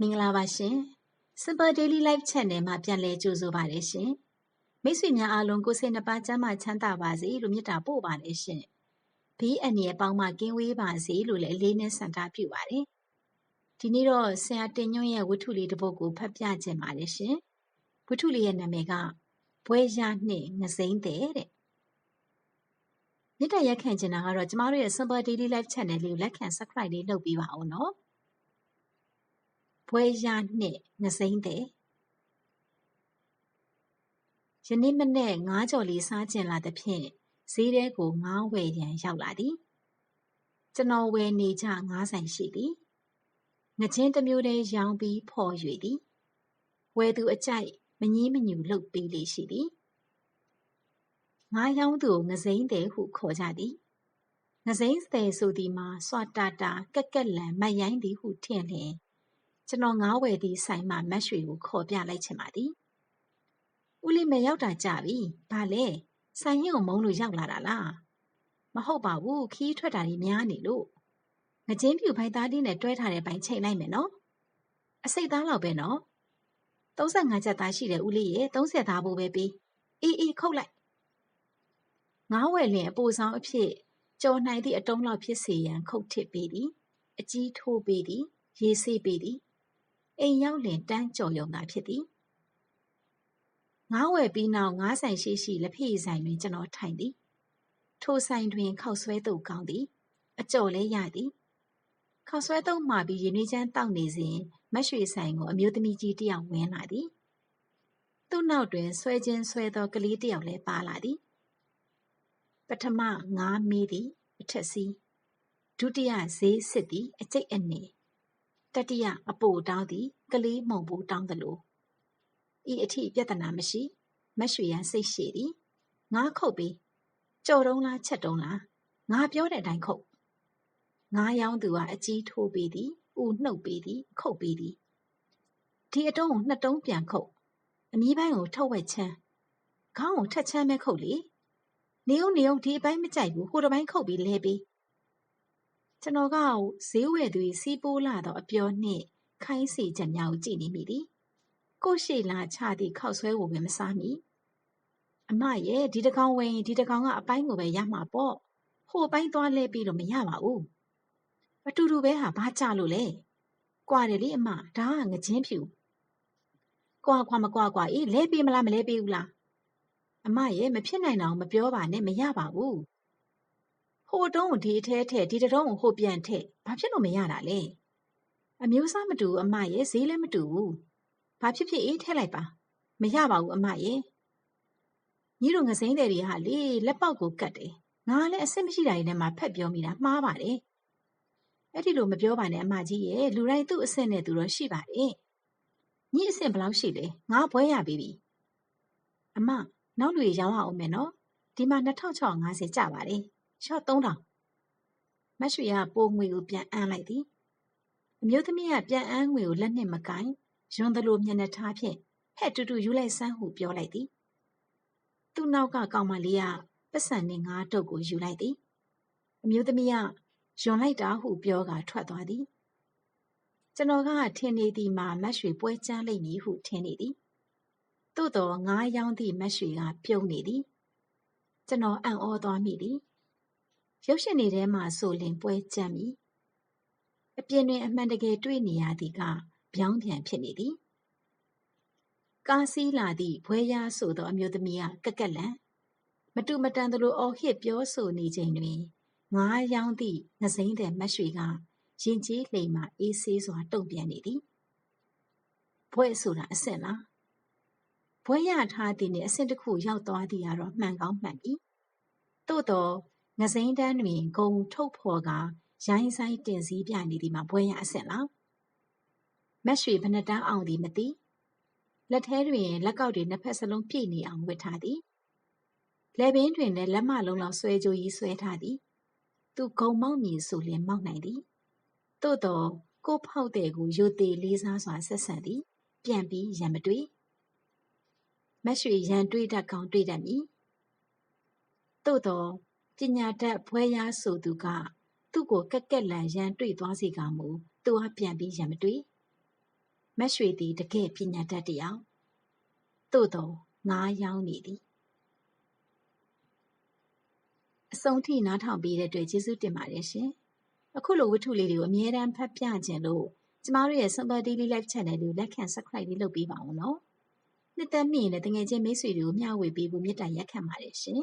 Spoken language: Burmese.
မင်္ဂလာပါရှင် Simple Daily Life Channel မှာပြန်လည်ကြိုဆိုပါရရှင်မိတ်ဆွေများအားလုံးကိုယ်စိတ်နှပါကျမ်းမာချမ်းသာပါစေလို့မြတ်တာပို့ပါလေရှင်ဘေးအန္တရာယ်ပေါင်းမှကင်းဝေးပါစေလို့လည်းအလေးနဲ့ဆန္ဒပြုပါတယ်ဒီနေ့တော့ဆရာတင်ညွန့်ရဲ့ဝတ္ထုလေးတစ်ပုဒ်ကိုဖတ်ပြခြင်းပါတယ်ရှင်ဝတ္ထုလေးရဲ့နာမည်ကဘွဲရနှင့်ငစိမ့်တဲ့တဲ့မြတ်တရက်ခံချင်တာကတော့ကျမတို့ရဲ့ Simple Daily Life Channel လေးကိုလက်ခံ Subscribe လေးလုပ်ပေးပါဦးနော် ဘွဲရနှင့် ငစိမ့်တဲ့ယနေ့မနေ့ငါးကြော်လေးစားကျင်လာသဖြင့်ဈေးထဲကိုငါးဝယ်ရန်ရောက်လာသည်ကျွန်တော်ဝယ်နေကြငါးဆိုင်ရှိသည်ငချင်းတစ်မျိုးတည်းရောင်းပြီးဖော်၍သည်ဝယ်သူအကြိုက်မငီးမညူလှုပ်ပေးလေရှိသည်ငါရောင်းသူကိုငစိမ့်တဲ့ဟုခေါ်ကြသည်ငစိမ့်တဲ့ဆိုသည်မှာစွာတာတာကက်ကက်လန်မရိုင်းသည်ဟုထင်လျင် ကျွန်တော်ငါးဝယ်သည့်ဆိုင်မှမတ်ရွှေကိုခေါ်ပြလိုက်ချင်ပါသည်ဦးလေးမဲရောက်တာကြပြီဘာလဲဆိုင်ရင်ကိုမုန်းလို့ရောက်လာတာလားမဟုတ်ပါဘူးခီးထွက်တာကြီးများနေလို့ငကျင်းပြူဖိုင်သားလေးနဲ့တွဲထားတဲ့ပိုင်ချိန်လိုက်မယ်နော်အစိတ်သားလောက်ပဲနော်35ချက်သားရှိတယ်ဦးလေးရဲ့30သားဖို့ပဲပြီးအေးအေးခုတ်လိုက်ငါးဝယ်လင်အပူဆောင်အဖြစ်ကြော်နိုင်သည့်အတုံးလောက်ဖြစ်စေရန်ခုတ်ထစ်ပေးသည်အကြီးထိုးပေးသည် ရေဆေးပေးသည် အိမ်ရောက်လင်တန်းကြော်ယုံတာဖြစ်သည်ငါးဝယ်ပြီးနောက်ငါးဆိုင်ရှိရှိလက်ဖေးဆိုင်တွင်ကျွန်တော်ထိုင်သည်ထိုဆိုင်တွင်ခောက်ဆွဲတုပ်ကောင်းသည် အကြော်လဲရသည်ခောက်ဆွဲတုပ်မှပြီးရင်းနှီးချမ်းတောက်နေစဉ်မက်ရွှေဆိုင်ကိုအမျိုးသမီးကြီးတယောက်ဝင်လာသည်သူ့နောက်တွင်ဆွဲချင်းဆွဲသောကလေးတယောက်လည်းပါလာသည်ပထမငါးမေးသည်အထက်စီးဒုတိယဈေးစစ်သည်အကျိတ်အနေ တတိယအပိုတောင်းသည်ကလေးမုံဘူးတောင်းသလိုဤအထိပြဿနာမရှိမက်ရွှေရန်စိတ်ရှည်သည်ငါခုတ်ပြီးကြော်တုံးလားချက်တုံးလားငါပြောတဲ့အတိုင်းခုတ်ငါရောင်းသူကအကြီးထိုးပြီးသည်ဥနှုတ်ပြီးသည် ခုတ်ပြီးသည်ဒီအတုံးကိုနှစ်တုံးပြန်ခုတ်အမီးပိုင်းကိုထုတ်ဝက်ချမ်းခေါင်းကိုထက်ချမ်းပဲခုတ်လေနေုံနေုံဒီအပိုင်းမကြိုက်ဘူးဟိုတစ်ပိုင်းခုတ်ပြီးလဲပြီး ကျွန်တော်ကဈေးဝယ်သူစီးပိုးလာသောအပြောနှင့် ခိုင်းစီချက်များကိုကြည့်နေမိသည်ကိုရှိလာချသည့်ခောက်ဆွဲကိုပဲမစားမိအမရဲ့ဒီတကောင်ဝင်ဒီတကောင်ကအပိုင်းကိုပဲရမှာပေါ့ဟိုပိုင်းသွားလဲပြီးတော့မရပါဘူးအတူတူပဲဟာဘာကြလို့လဲကွာတယ်လေအမဒါကငချင်းဖြူကွာကွာမကွာကွာအေးလဲပေးမလားမလဲပေးဘူးလားအမရဲ့မဖြစ်နိုင်တော့မပြောပါနဲ့မရပါဘူး ဟိုတုံးကိုဒီအထဲထဲဒီတုံးကိုဟိုပြန်ထည့်ဘာဖြစ်လို့မရတာလဲအမျိုးအစားမတူအမရဲ့ဈေးလည်းမတူဘူးဘာဖြစ်ဖြစ်အေးထည့်လိုက်ပါမရပါဘူးအမရဲ့ညီတို့ငစိမ့်တဲ့တွေဟာလေလက်ပေါက်ကိုကတ်တယ်ငါလည်းအဆင်မရှိတာတွေနဲ့မှဖက်ပြောမိတာမှားပါတယ်အဲ့ဒီလိုမပြောပါနဲ့အမကြီးရဲ့လူတိုင်းသူ့အဆင့်နဲ့သူတော့ရှိပါတယ်ညီအဆင့်ဘယ်လောက်ရှိလဲငါဘွဲရပြီပြီအမနောက်လူရောင်းအောင်မယ်နော်ဒီမှာ2650ကျပါတယ် ရှော့3000မရွှေကပိုငွေကိုပြန်အမ်းလိုက်သည်အမျိုးသမီးကပြန်အမ်းငွေကိုလက်နှင့်မကင်ယွန်းသလိုမျက်နှာထားဖြင့်ဟဲ့တူတူယူလိုက်စမ်းဟုပြောလိုက်သည်သူ့နောက်ကကောင်မလေးကပတ်စံနှင့်ငါးတုပ်ကိုယူလိုက်သည်အမျိုးသမီးကယွန်လိုက်တာဟုပြောကထွက်သွားသည်ကျွန်တော်ကထင်နေသည်မှာမတ်ရွှေပွဲချမ်းလိမ့်မည်ဟုထင်နေသည်သို့တော်ငါးရောင်းသည့်မတ်ရွှေကပြုံးနေသည်ကျွန်တော်အံ့ဩသွားမိသည် ရုပ်ရှင်တွေထဲမှာဆိုလင်ပွဲကြမ်းပြီအပြင်တွင်အမှန်တကယ်တွေ့နေရသည်ကပြောင်းပြန်ဖြစ်နေသည်ကားစီးလာသည့်ဘွဲရဆိုသော အမျိုးသမီးကကက်ကက်လန်မတူမတန်သလိုအော်ဟစ်ပြောဆိုနေချိန်တွင်ငါးရောင်းသည့်ငစိမ့်တဲ့မတ်ရွှေကရင်ကြီးလှိမ်မှအေးဆေးစွာတုံ့ပြန်နေသည်ဘွဲဆိုတာအဆင့်လားဘွဲရထားသည်နှင့်အဆင့်တစ်ခုရောက်သွားသည်ကတော့မှန်ကောင်းမှန်ပြီသို့တော့ ငစိမ့်တန်းတွင်ဂုံထုတ်ဖော်ကရိုင်းဆိုင်တင်စည်းပြနေသည်မှာဘွဲရအဆင့်လားမက်ရွှေဘဏ္ဍတန်းအောင်သည်မသိလက်ထဲတွင်လက်ကောက်တွေနှစ်ဖက်စလုံးပြည့်နေအောင်ဝတ်ထားသည်လက်ပင်တွင်လည်းလက်မလုံးလောက်ဆွဲကြိုးကြီးဆွဲထားသည်သူဂုံမောက်မြည်ဆိုလျင်မောက်နိုင်သည်သို့တော့ကိုဖောက်တဲ့ကိုရိုသေလေးစားစွာဆက်ဆံသည် ပြန်ပြီးရံမတွေ့မက်ရွှေရန်တွေးတတ်ကောင်းတွေးတတ်မည်သို့တော့ ပညာတတ်ဘွဲရဆိုသူက သူ့ကိုကက်ကက်လန်ရန်တွေ့သွားစေကမူသူဟာပြန်ပြီးရံမတွေ့မက်ရွှေသည်တကယ်ပညာတတ်တစ်ယောက်သို့သောငါးရောင်းနေသည်အဆုံးထိနားထောင်ပေးတဲ့အတွက်ကျေးဇူးတင်ပါတယ်ရှင်အခုလိုဝတ္ထုလေးတွေကိုအမြဲတမ်းဖတ်ပြခြင်းလို့ကျမတို့ရဲ့ Super Daily Life Channel ကိုလက်ခံ Subscribe လေးလုပ်ပေးပါဦးနော်နှစ်သက်မိရင်လည်းတငယ်ချင်းမိတ်ဆွေတွေကိုမျှဝေပေးဖို့မေတ္တာရက်ခံပါတယ်ရှင်